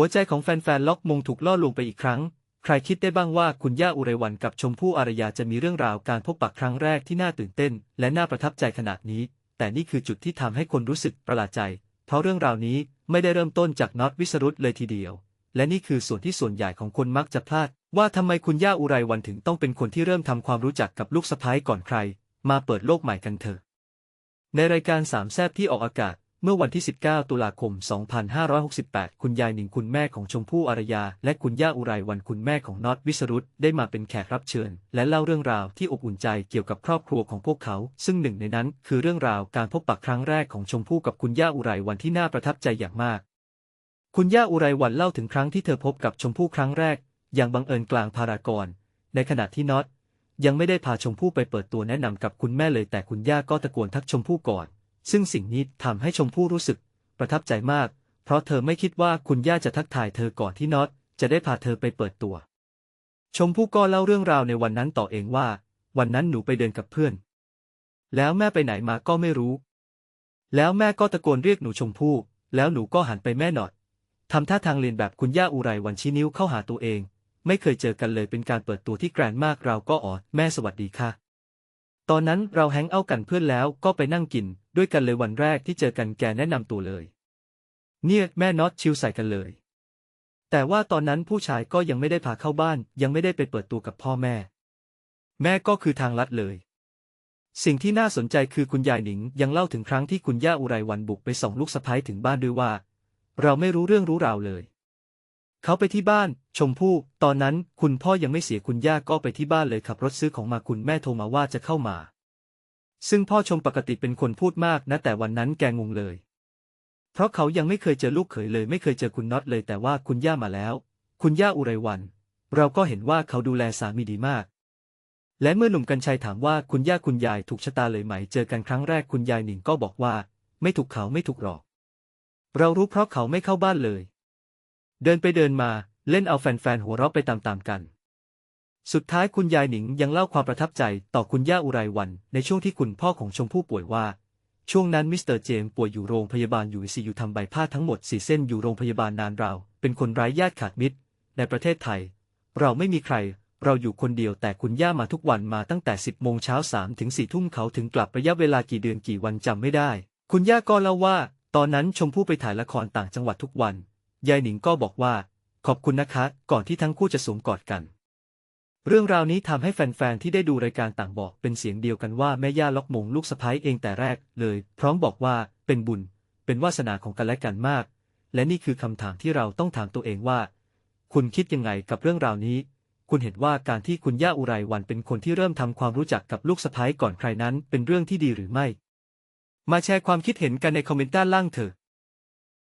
หัวใจของแฟนๆ ล็อกมงถูกล่อลวงไปอีกครั้ง ใครคิดได้บ้างว่าคุณย่าอุไรวันกับชมพู่อารยาจะมีเรื่องราวการพบปะครั้งแรกที่น่าตื่นเต้น และน่าประทับใจขนาดนี้ แต่นี่คือจุดที่ทำให้คนรู้สึกประหลาดใจ เพราะเรื่องราวนี้ไม่ได้เริ่มต้นจากน็อตวิสรุตเลยทีเดียว และนี่คือส่วนที่ส่วนใหญ่ของคนมักจะพลาด ว่าทำไมคุณย่าอุไรวันถึงต้องเป็นคนที่เริ่มทำความรู้จักกับลูกสะพ้ายก่อนใคร มาเปิดโลกใหม่กันเถอะ ในรายการสามแซบที่ออกอากาศ เมื่อวันที่ 19 ตุลาคม 2568 คุณยายหนิงคุณแม่ของชมพู่อารยา และคุณย่าอุไรวันคุณแม่ของน็อตวิสรุตได้มาเป็นแขกรับเชิญ และเล่าเรื่องราวที่อบอุ่นใจเกี่ยวกับครอบครัวของพวกเขา ซึ่งหนึ่งในนั้นคือเรื่องราวการพบปะครั้งแรกของชมพู่กับคุณย่าอุไรวันที่น่าประทับใจอย่างมาก คุณย่าอุไรวันเล่าถึงครั้งที่เธอพบกับชมพู่ครั้งแรก อย่างบังเอิญกลางพารากอนในขณะที่น็อตยังไม่ได้พาชมพู่ไปเปิดตัวแนะนำกับคุณแม่เลยแต่คุณย่าก็ตะโกนทักชมพู่ก่อน ซึ่งสิ่งนี้ทำให้ชมพู่รู้สึกประทับใจมาก เพราะเธอไม่คิดว่าคุณย่าจะทักทายเธอก่อนที่น็อตจะได้พาเธอไปเปิดตัว ชมพู่ก็เล่าเรื่องราวในวันนั้นต่อเองว่า วันนั้นหนูไปเดินกับเพื่อน แล้วแม่ไปไหนมาก็ไม่รู้ แล้วแม่ก็ตะโกนเรียกหนูชมพู่ แล้วหนูก็หันไปแม่หนอดทำท่าทางเรียนแบบคุณย่าอุไรวันชี้นิ้วเข้าหาตัวเอง ไม่เคยเจอกันเลยเป็นการเปิดตัวที่แกรนมากเราก็อ๋อแม่สวัสดีค่ะ ตอนนั้นเราแฮงเอาท์กันเพื่อนแล้วก็ไปนั่งกิน ด้วยกันเลยวันแรกที่เจอกันแกแนะนำตัวเลย เนี่ยแม่น็อตชิลใส่กันเลย แต่ว่าตอนนั้นผู้ชายก็ยังไม่ได้พาเข้าบ้าน ยังไม่ได้ไปเปิดตัวกับพ่อแม่ แม่ก็คือทางลัดเลย สิ่งที่น่าสนใจคือคุณยายหนิงยังเล่าถึงครั้งที่คุณย่าอุไรวันบุกไปส่งลูกสะพ้ายถึงบ้านด้วยว่า เราไม่รู้เรื่องรู้ราวเลย เขาไปที่บ้าน ชมพู่ ตอนนั้นคุณพ่อยังไม่เสียคุณย่าก็ไปที่บ้านเลยขับรถซื้อของมาคุณแม่โทรมาว่าจะเข้ามา ซึ่งพ่อชมปกติเป็นคนพูดมากนะแต่วันนั้นแกงงเลย เพราะเขายังไม่เคยเจอลูกเขยเลย ไม่เคยเจอคุณน็อตเลยแต่ว่าคุณย่ามาแล้ว คุณย่าอุไรวัน เราก็เห็นว่าเขาดูแลสามีดีมาก และเมื่อหนุ่มกัญชัยถามว่าคุณย่าคุณยายถูกชะตาเลยไหม เจอกันครั้งแรกคุณยายหนิงก็บอกว่า ไม่ถูกเขาไม่ถูกหรอก เรารู้เพราะเขาไม่เข้าบ้านเลย เดินไปเดินมาเล่นเอาแฟนๆหัวเราะไปตามๆกัน สุดท้ายคุณยายหนิงยังเล่าความประทับใจต่อคุณย่าอุไรวัน ในช่วงที่คุณพ่อของชมพู่ป่วยว่า ช่วงนั้นมิสเตอร์เจมป่วยอยู่โรงพยาบาลอยู่ซีอยู่ทำใบพาทั้งหมดสี่เส้นอยู่โรงพยาบาลนานราว เป็นคนไร้ญาติขาดมิตร ในประเทศไทย เราไม่มีใคร เราอยู่คนเดียวแต่คุณย่ามาทุกวันมาตั้งแต่ 10โมงเช้า3ถึง4ทุ่มเขาถึงกลับระยะเวลากี่เดือนกี่วันจำไม่ได้ คุณย่าก็เล่าว่า ตอนนั้นชมพู่ไปถ่ายละครต่างจังหวัดทุกวัน ยายหนิงก็บอกว่า ขอบคุณนะคะ ก่อนที่ทั้งคู่จะสวมกอดกัน เรื่องราวนี้ทำให้แฟนๆที่ได้ดูรายการต่างบอกเป็นเสียงเดียวกันว่าแม่ย่าล็อกมงลูกสะพ้ายเองแต่แรกเลย พร้อมบอกว่าเป็นบุญ เป็นวาสนาของกันและกันมาก และนี่คือคำถามที่เราต้องถามตัวเองว่า คุณคิดยังไงกับเรื่องราวนี้ คุณเห็นว่าการที่คุณย่าอุไรวันเป็นคนที่เริ่มทำความรู้จักกับลูกสะพ้ายก่อนใครนั้นเป็นเรื่องที่ดีหรือไม่ มาแชร์ความคิดเห็นกันในคอมเมนต์ด้านล่างเถอะ